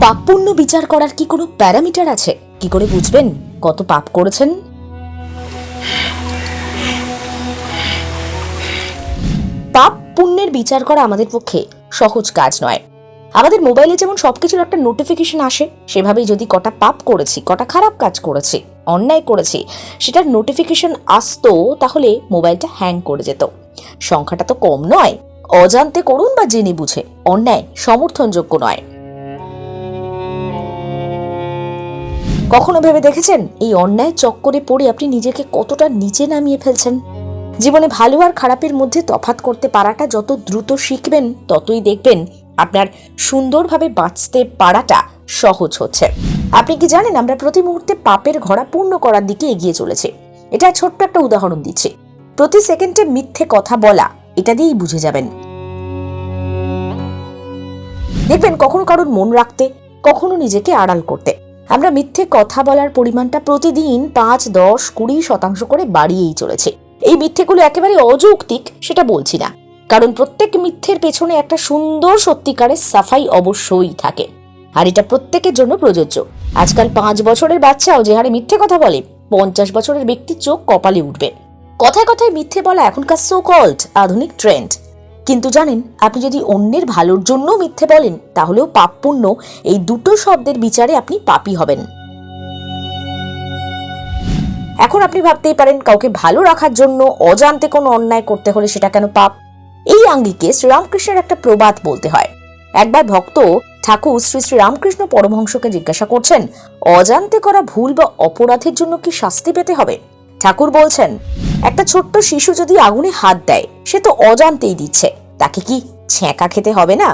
পাপ পুণ্য বিচার করার কি কোনো প্যারামিটার আছে? কি করে বুঝবেন? কত পাপ করেছেন? পাপ পুণ্যের বিচার করা আমাদের পক্ষে সহজ কাজ নয়। আমাদের মোবাইলে যেমন সবকিছুর একটা নোটিফিকেশন আসে, সেভাবেই যদি কটা পাপ করেছি, কটা খারাপ কাজ করেছি, অন্যায় করেছি, সেটার নোটিফিকেশন আসতো, তাহলে মোবাইলটা হ্যাং করে যেত। সংখ্যাটা তো কম নয়। অজান্তে করুন বা জেনে বুঝে। অন্যায় সমর্থনযোগ্য নয়। কখনো ভেবে দেখেছেন? এই অন্যায় চক্করে পড়ে আপনি নিজেকে কতটা নিচে নামিয়ে ফেলছেন? জীবনে ভালো আর খারাপের মধ্যে তফাত করতে পারাটা যত দ্রুত শিখবেন, ততই দেখবেন আপনার সুন্দরভাবে বাঁচতে পারাটা সহজ হচ্ছে। আপনি কি জানেন আমরা প্রতি মুহূর্তে পাপের ঘোড়া পূর্ণ করার দিকে এগিয়ে চলেছে? এটা ছোট্ট একটা উদাহরণ দিচ্ছি। প্রতি সেকেন্ডে মিথ্যে কথা বলা, এটা দিয়েই বুঝে যাবেন। দেখবেন কখনো কারোর মন রাখতে, কখনো নিজেকে আড়াল করতে। আমরা মিথ্যে কথা বলার পরিমাণটা প্রতিদিন পাঁচ, দশ, কুড়ি শতাংশ করে বাড়িয়েই চলেছে। এই মিথ্যেগুলো একেবারে অযৌক্তিক, সেটা বলছি না। কারণ প্রত্যেক মিথ্যের পেছনে একটা সুন্দর সত্যিকারের সাফাই অবশ্যই থাকে। আর এটা প্রত্যেকের জন্য প্রযোজ্য। আজকাল পাঁচ বছরের বাচ্চাও যে হারে মিথ্যে কথা বলে, পঞ্চাশ বছরের ব্যক্তির চোখ কপালে উঠবে। কথায় কথায় মিথ্যে বলা এখনকার সো কল্ড আধুনিক ট্রেন্ড কিন্তু জানেন, আপনি যদি অন্যের ভালোর জন্য মিথ্যে বলেন, তাহলেও পাপ পুণ্য এই দুটো শব্দের বিচারে আপনি পাপী হবেন। এখন আপনি ভাবতেই পারেন, কাউকে ভালো রাখার জন্য অজান্তে কোনো অন্যায় করতে হলে সেটা কেন পাপ? এই আঙ্গিকে শ্রীরামকৃষ্ণের একটা প্রবাদ বলতে হয়। একবার ভক্ত ঠাকুর শ্রী শ্রী রামকৃষ্ণ পরমহংসকে জিজ্ঞাসা করছেন, অজান্তে করা ভুল বা অপরাধের জন্য কি শাস্তি পেতে হবে? ঠাকুর বলছেন, একটা ছোট্ট শিশু যদি আগুনে হাত দেয় সে তো অজান্তেই দিচ্ছে। তাকে কি ছ্যাঁকা খেতে হবে না?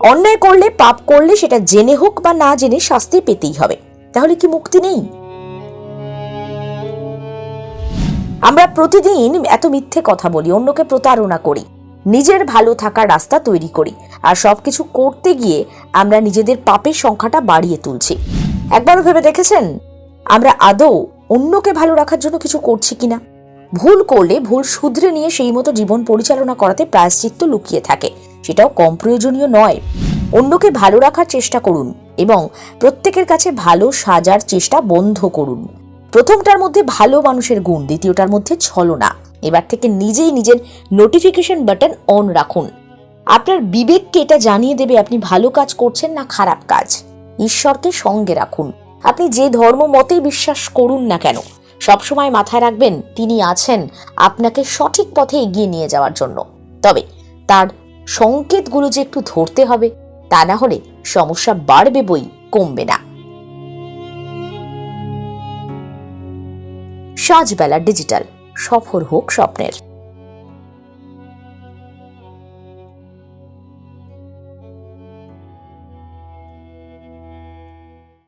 অন্যায় করলে, পাপ করলে সেটা জেনে হোক বা না জেনে শাস্তি পেতেই হবে। তাহলে কি মুক্তি নেই? আমরা প্রতিদিন এত মিথ্যে কথা বলি, অন্যকে প্রতারণা করি, নিজের ভালো থাকার রাস্তা তৈরি করি, আর সবকিছু করতে গিয়ে আমরা নিজেদের পাপের সংখ্যাটা বাড়িয়ে তুলছি। একবারও ভেবে দেখেছেন? আমরা আদৌ অন্যকে ভালো রাখার জন্য কিছু করছি কিনা? ভুল করলে ভুল শুধরে নিয়ে সেই মতো জীবন পরিচালনা করাতে প্রায়শ্চিত্ত লুকিয়ে থাকে। সেটাও কম প্রয়োজনীয় নয়। অন্যকে ভালো রাখার চেষ্টা করুন এবং প্রত্যেকের কাছে ভালো সাজার চেষ্টা বন্ধ করুন। প্রথমটার মধ্যে ভালো মানুষের গুণ, দ্বিতীয়টার মধ্যে ছলনা। এবার থেকে নিজেই নিজের নোটিফিকেশন বাটন অন রাখুন। আপনার বিবেককে এটা জানিয়ে দেবে আপনি ভালো কাজ করছেন না খারাপ কাজ। ঈশ্বরকে সঙ্গে রাখুন। আপনি যে ধর্ম মতেই বিশ্বাস করুন না কেন সবসময় মাথায় রাখবেন, তিনি আছেন আপনাকে সঠিক পথে এগিয়ে নিয়ে যাওয়ার জন্য। তবে তার সংকেতগুলো যে একটু ধরতে হবে, তা না হলে সমস্যা বাড়বে বই কমবে না। সাজবেলা ডিজিটাল সফর হোক স্বপ্নের।